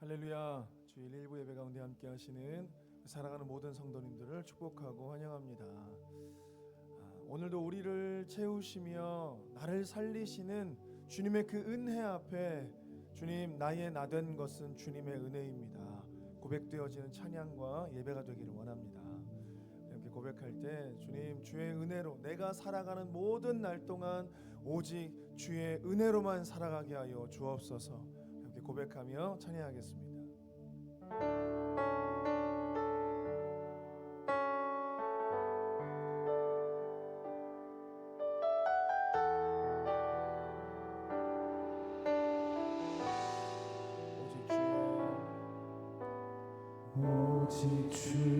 할렐루야 주일 일부 예배 가운데 함께 하시는 사랑하는 모든 성도님들을 축복하고 환영합니다. 아, 오늘도 우리를 채우시며 나를 살리시는 주님의 그 은혜 앞에 주님 나의 나 된 것은 주님의 은혜입니다. 고백되어지는 찬양과 예배가 되기를 원합니다. 이렇게 고백할 때 주님 주의 은혜로 내가 살아가는 모든 날 동안 오직 주의 은혜로만 살아가게 하여 주옵소서. 고백하며 찬양하겠습니다. 오직 주의 오직 주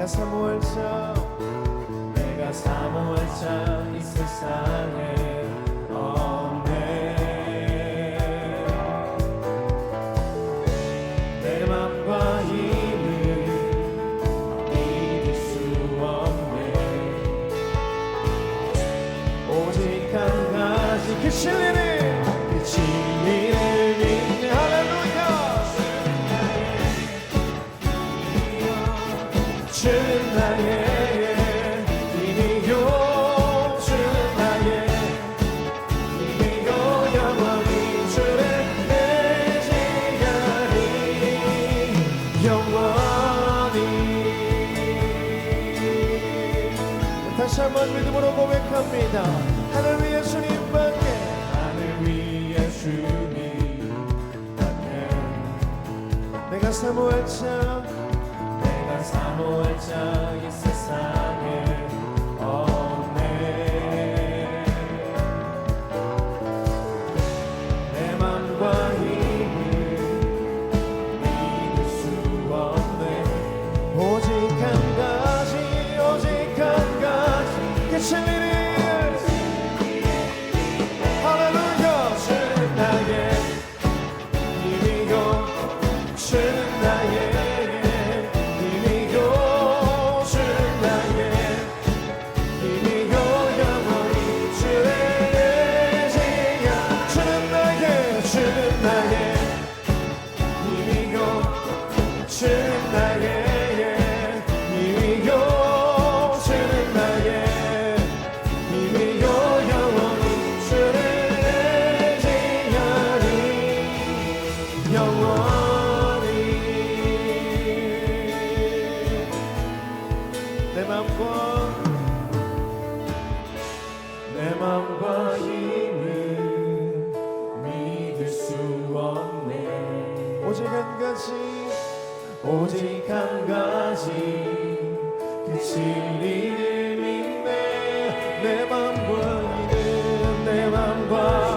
내가 사무엘 참 내가 사무엘 참이 세상에 한번 믿음으로 고백합니다. 하늘 위에 주님 밖에 하늘 위에 주님 밖에 내가 사모할 자. 내가 사모할 자이 세상. Eventually 오직 한 가지 오직 한 가지 그 진리를 믿네 내 맘과 이는 내 맘과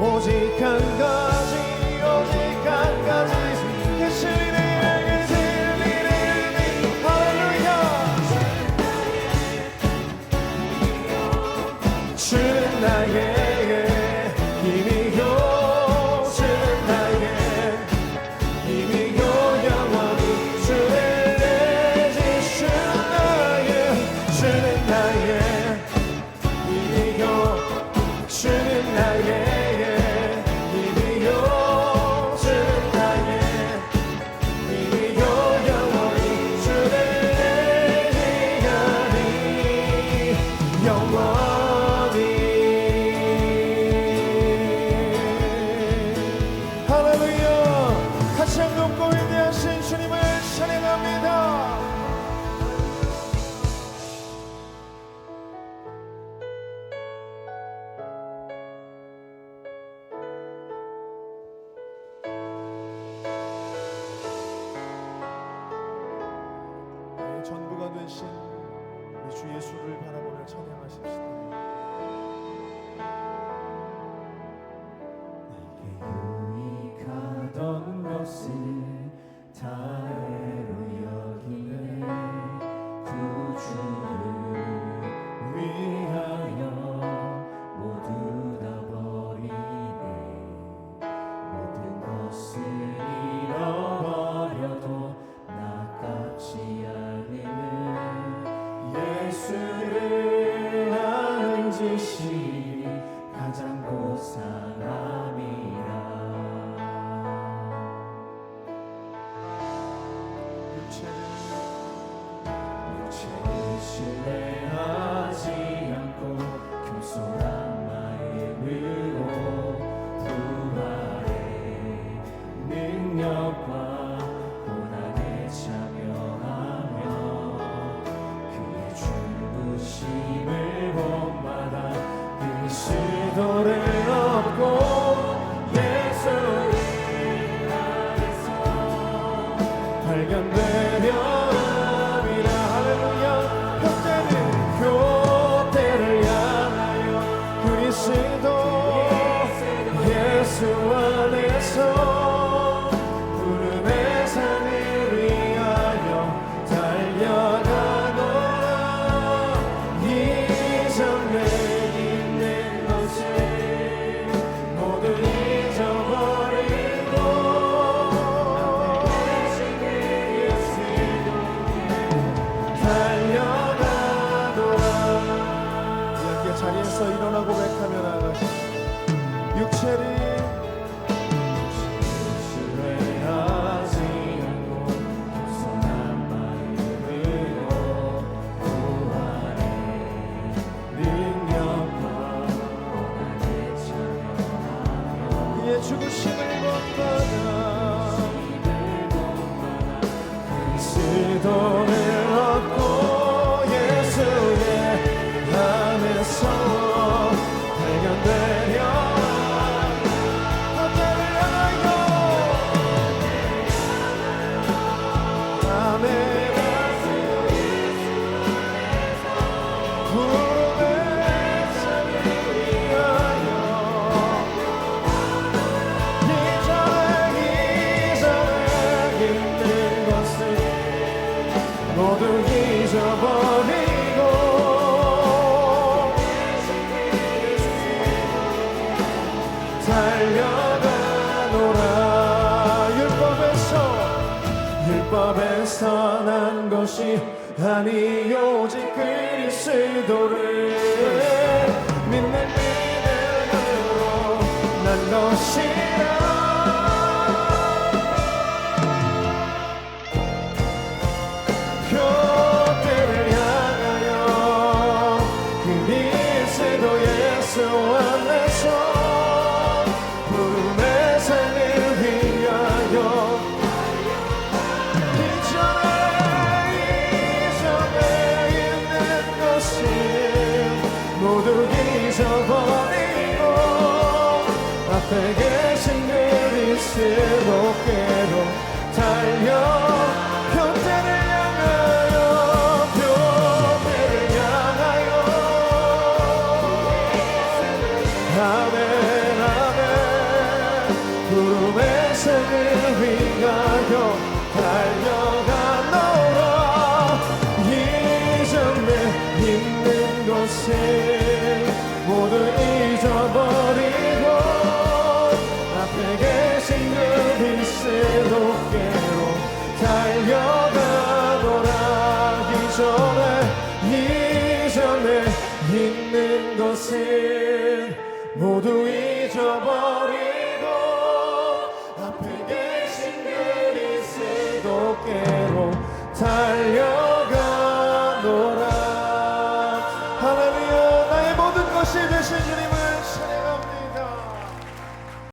오직 한 가지 오직 한 가지 그 진리 주는 나의 전부가 되신 우리 주 예수를 바라보며 찬양하십시다. 발견돼. 율법에서 난 것이 아니 오직 그리스도를 믿는 믿음으로 난 것이라. cielo quiero